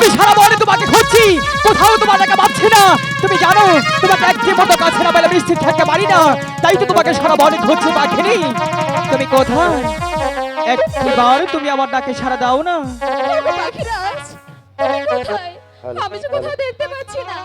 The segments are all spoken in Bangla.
আমি সারা বনে তোমাকে খুঁজছি। কোথাও তোমার দেখা পাচ্ছি না। তুমি জানো, তোমাকে একটি মতো কাছে না পেলে মিষ্টি থাকতে পারি না। তাই তো তোমাকে সারা বনে খুঁজছি, পাখিনি। তুমি কোথায়? একবার তুমি আমার ডাকে সারা দাও না। আমি কোথাও দেখতে পাচ্ছি না।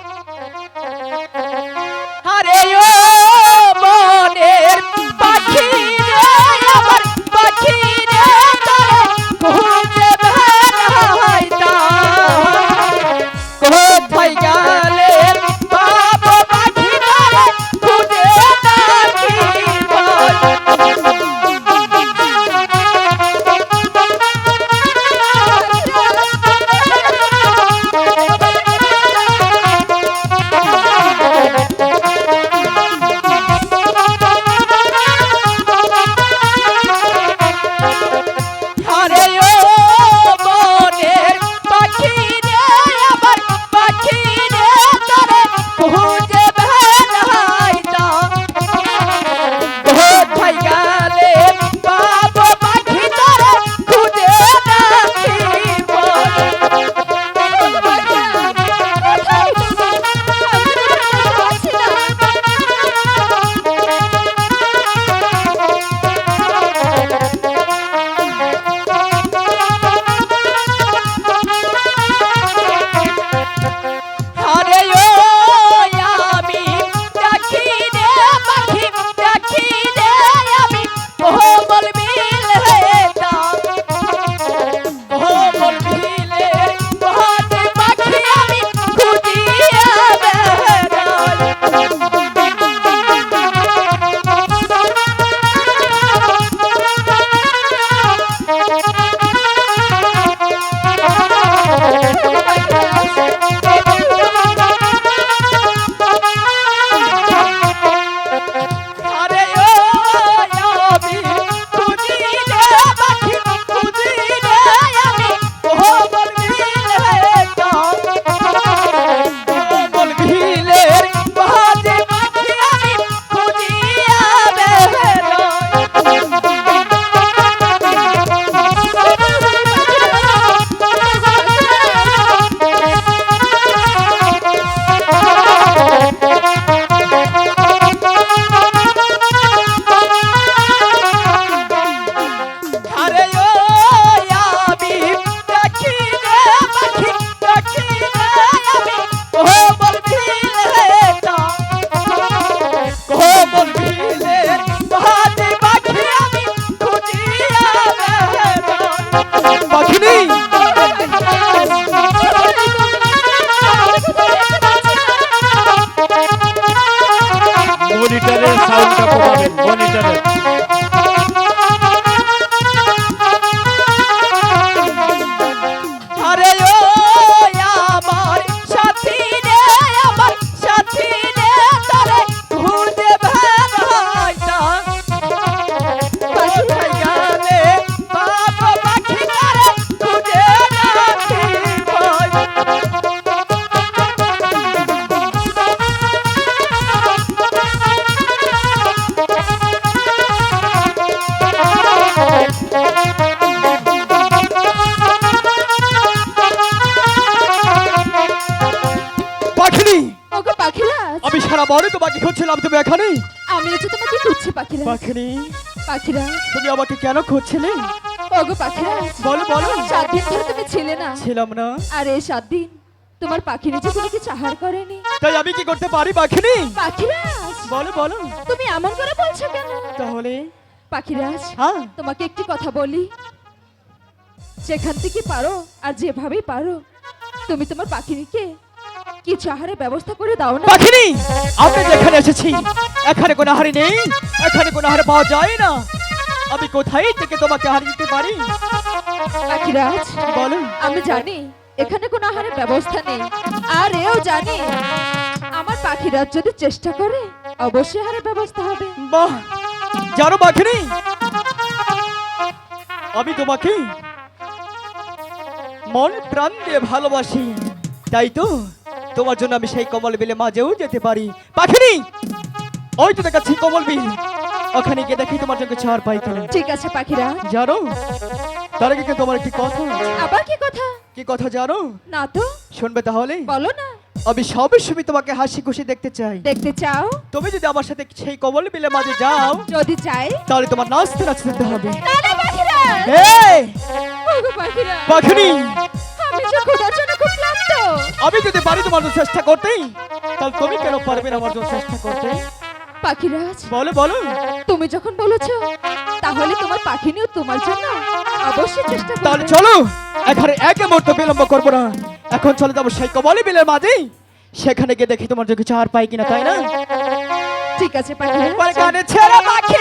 বনে তোমাকে খুঁজছিলাম তুমি এখানে আমি যে তোমাকে খুঁজছি পাখিরাজ পাখিনি? পাখিরা। তুমি আমাকে কেন খুঁজছিলে? ওগো পাখিরা বলো বলো। সাত দিন ধরে তুমি ছিলে না। ছিলাম না। আরে সাত দিন তোমার পাখি নিচে কোনো কিছু আহার করেনি। তাই আমি কি করতে পারি পাখিনি? পাখিরাজ বলো বলো। তুমি এমন করে বলছো কেন? তাহলে? পাখিরাজ হ্যাঁ। তোমাকে একটি কথা বলি। যেখান থেকে পারো আর যেভাবেই পারো তুমি তোমার পাখিকে কিছু আহারের ব্যবস্থা করে দাও না? পাখিনি আমরা যেখানে এসেছি এখানে কোনো হাড়ি নেই এখানে কোনো হাড়ি পাওয়া যায় না। আমি কোথায় থেকে তোমাকে হারিয়ে দিতে পারি? পাখিরাজ বলো। আমি জানি এখানে কোনো আহারের ব্যবস্থা নেই। আর এও জানি আমার পাখিরাজ যদি চেষ্টা করে অবশ্যই আহারের ব্যবস্থা হবে। বাহ জানো পাখিনি আমি তোমাকে মন প্রাণ দিয়ে ভালোবাসি তাই তো? তোমার জন্য আমি সেই কমল বিলে মাঝেও যেতে পারি। পাখিনি? ওই তো দেখাচ্ছি কমল বিল। ওখানে গিয়ে দেখি তোমার জন্য ছাড় পাই কিনা। ঠিক আছে পাখিরা। জানো তার আগে কিন্তু আমার একটি কথা। আবার কি কথা? কি কথা জানো? না তো। শুনবে তাহলে? বলো না। আমি সবসময় তোমাকে হাসি খুশি দেখতে চাই। দেখতে চাও? তুমি যদি আমার সাথে সেই কবল বিলের মাঝে যাও যদি চাই? তাহলে তোমার নাচতে নাচতে হবে। পাখিরা! পাখিরা! পাখিনি! আমি যে ক্লান্ত আমি যদি পারি তোমার জন্য চেষ্টা করতেই তাহলে তুমি কেন পারবে না আমার জন্য চেষ্টা করতে? পাখিরাজ বলো বলো। তুমি যখন বলেছ তাহলে তোমার পাখিনিও তোমার জন্য অবশ্যই চেষ্টা তাহলে চলো এখানে এক মুহূর্ত বিলম্ব করব না। এখন চলে যাব সেই কবলি বিলের মাঝে। সেখানে গিয়ে দেখি তোমার জন্য কিছু আর পাই কিনা তাই না? ঠিক আছে কানে ছেড়ে পাখি